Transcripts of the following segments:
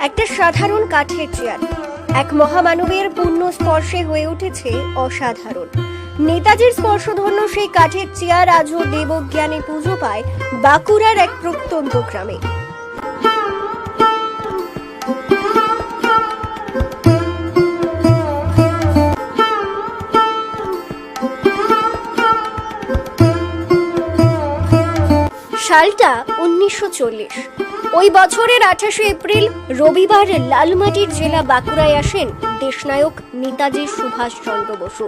একটা সাধারণ কাঠের চেয়ার। এক মহামানবের পূর্ণ স্পর্শে হয়ে উঠেছে অসাধারণ। নেতাজির স্পর্শধন্য সেই কাঠের চেয়ার আজও দেবজ্ঞানে পুজো পায় বাঁকুড়ার এক প্রত্যন্ত গ্রামে। সালটা উনিশশো চল্লিশ। ওই বছরের আঠাশে এপ্রিল রবিবার লালমাটির জেলা বাঁকুড়ায় আসেন দেশনায়ক নেতাজি সুভাষচন্দ্র বসু।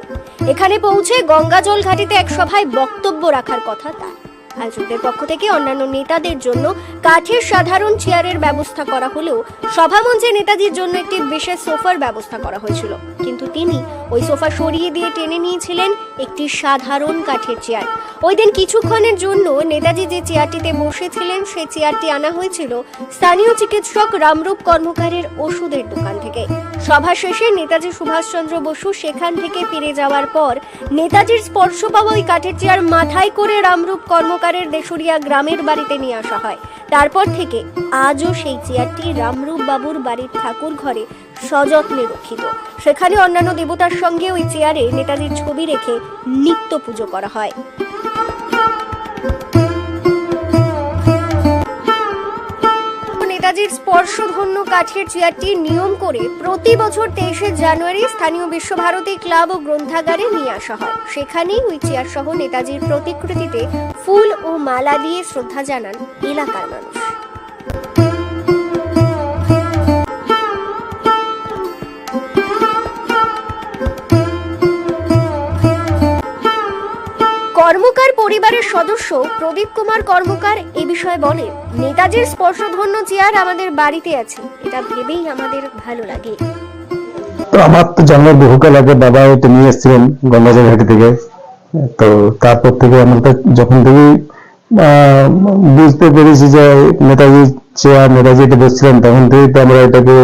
এখানে পৌঁছে গঙ্গাজল ঘাটিতে এক সভায় বক্তব্য রাখার কথা তার। আয়োজকদের পক্ষ থেকে অন্যান্য নেতাদের জন্য কাঠের সাধারণ চেয়ারের ব্যবস্থা করা হলেও সভামঞ্চে নেতাজির জন্য একটি বিশেষ সোফার ব্যবস্থা করা হয়েছিল। কিন্তু তিনি ওই সোফা সরিয়ে দিয়ে টেনে নিয়েছিলেন একটি সাধারণ কাঠের চেয়ার। ওই দিন কিছুক্ষণের জন্য নেতাজি যে চেয়ারটিতে বসেছিলেন, সেই চেয়ারটি আনা হয়েছিল স্থানীয় চিকিৎসক রামরূপ কর্মকারের ওষুধের দোকান থেকে। সভা শেষে নেতাজি সুভাষচন্দ্র বসু সেখান থেকে ফিরে যাওয়ার পর নেতাজির স্পর্শ পাওয়া ওই কাঠের চেয়ার মাথায় করে রামরূপ কর্মকারের দেশুরিয়া গ্রামের বাড়িতে নিয়ে আসা হয়। তারপর থেকে আজও সেই চেয়ারটি রামরূপ বাবুর বাড়ির ঠাকুর ঘরে সযত্নে রক্ষিত। সেখানে অন্যান্য দেবতার সঙ্গে ওই চেয়ারে নেতাজির ছবি রেখে নিত্য পুজো করা হয়। নেতাজির স্পর্শধন্য কাঠের চেয়ারটি নিয়ম করে প্রতি বছর তেইশে জানুয়ারি স্থানীয় বিশ্বভারতী ক্লাব ও গ্রন্থাগারে নিয়ে আসা হয়। সেখানেই ওই চেয়ার সহ নেতাজির প্রতিকৃতিতে ফুল ও মালা দিয়ে শ্রদ্ধা জানান এলাকার মানুষ। কর্মকার পরিবারের সদস্য প্রদীপ কুমার কর্মকার এ বিষয়ে বলেন নেতাজির স্পর্শধন্য চেয়ার আমাদের বাড়িতে আছে। এটা ভেবেই আমাদের ভালো লাগে। আমার তো জন্মের বহুকাল আগে বাবা এটা নিয়ে এসেছিলেন গঙ্গাজল ঘাটি থেকে। তো তারপর থেকে আমরা যখন থেকে বুঝতে পেরেছি যে নেতাজি চেয়ার, নেতাজি এটা বসছিলেন, তখন থেকেই তো আমরা এটাকে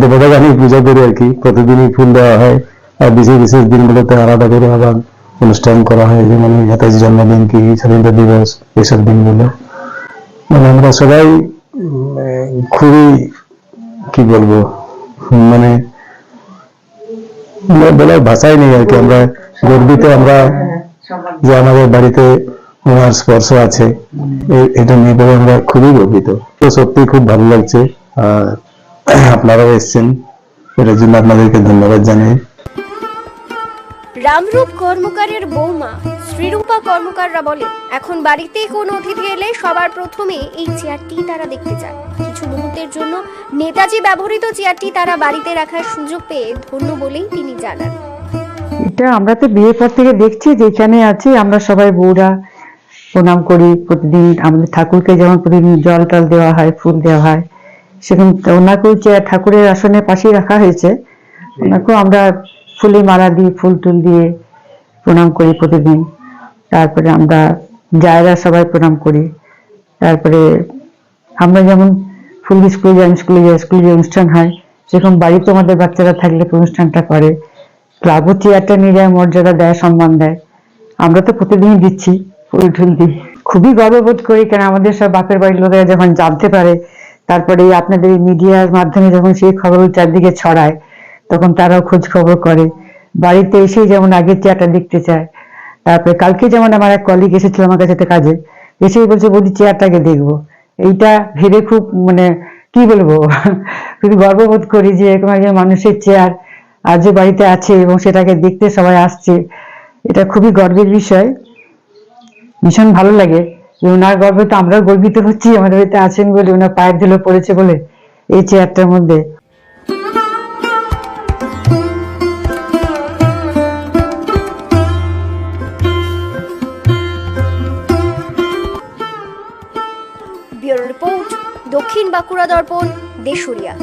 দেবতাকে আমি পূজা করি আর কি। প্রতিদিনই ফুল দেওয়া হয়। আর বিশেষ বিশেষ দিনগুলোতে আলাদা করে আবার অনুষ্ঠান করা হয় যেমন নেতাজি জন্মদিন কি স্বাধীনতা দিবস এসব দিনগুলো। মানে আমরা সবাই খুবই, কি বলব মানে বলার ভাষাই নেই আর কি। আমরা গর্বিত আমরা যে আমাদের বাড়িতে ওনার স্পর্শ আছে। এটা নিয়ে পরে আমরা খুবই গর্বিত। তো সত্যি খুব ভালো লাগছে। আর আপনারাও এসছেন। এটার জন্য আপনাদেরকে ধন্যবাদ জানাই। রামরূপ কর্মকারের বৌমা শ্রীরূপা কর্মকাররা বলেন এখন বাড়িতে কোনো অতিথি এলে সবার প্রথমে এই চেয়ারটি তারা দেখতে চায়। কিছু মুহূর্তের জন্য নেতাজি ব্যবহৃত চেয়ারটি তারা বাড়িতে রাখার সুযোগ পেয়ে ধন্য বলেই তিনি জানান। এটা আমরা তো বিয়ের পর থেকে দেখছি যেখানে আছি, আমরা সবাই বউরা। প্রণাম করি, প্রতিদিন আমাদের ঠাকুরকে যেমন প্রতিদিন জল টল দেওয়া হয়, ফুল দেওয়া হয় সেরকম ওনাকেও চেয়ার ঠাকুরের আসনের পাশেই রাখা হয়েছে। ওনাকেও আমরা ফুলে মালা দিই ফুল টুল দিয়ে প্রণাম করি প্রতিদিন। তারপরে আমরা যায়রা সবাই প্রণাম করি। তারপরে আমরা যেমন ফুল স্কুলে যাই স্কুলে যাই, স্কুলে যে অনুষ্ঠান হয়, সেরকম বাড়িতে আমাদের বাচ্চারা থাকলে অনুষ্ঠানটা করে। ক্লাবও চেয়ারটা নিয়ে যায়, মর্যাদা দেয়, সম্মান দেয়। আমরা তো প্রতিদিনই দিচ্ছি ফুল টুল দিই খুবই গর্ববোধ করি কারণ আমাদের সব বাপের বাড়ির লোকেরা যখন জানতে পারে, তারপরে আপনাদের মিডিয়ার মাধ্যমে যখন সেই খবর চারদিকে ছড়ায় তখন তারাও খোঁজ খবর করে। বাড়িতে এসেই যেমন আগের চেয়ারটা দেখতে চায়। তারপরে কালকে যেমন আমার এক কলিগ এসেছিল আমার কাছে কাজে, এসেই বলছে, বৌদি চেয়ারটাকে দেখব। এইটা ভেবে খুব মানে কি বলব? খুবই গর্ববোধ করি যে এরকম একজন মানুষের চেয়ার আজও বাড়িতে আছে এবং সেটাকে দেখতে সবাই আসছে। এটা খুবই গর্বের বিষয়। ভীষণ ভালো লাগে। যে ওনার গর্বে তো আমরাও গর্বিত হচ্ছি, আমাদের বাড়িতে আছেন বলে, ওনার পায়ের ধুলো পড়েছে বলে এই চেয়ারটার মধ্যে। দক্ষিণ বাঁকুড়া দর্পণ দেশুরিয়া।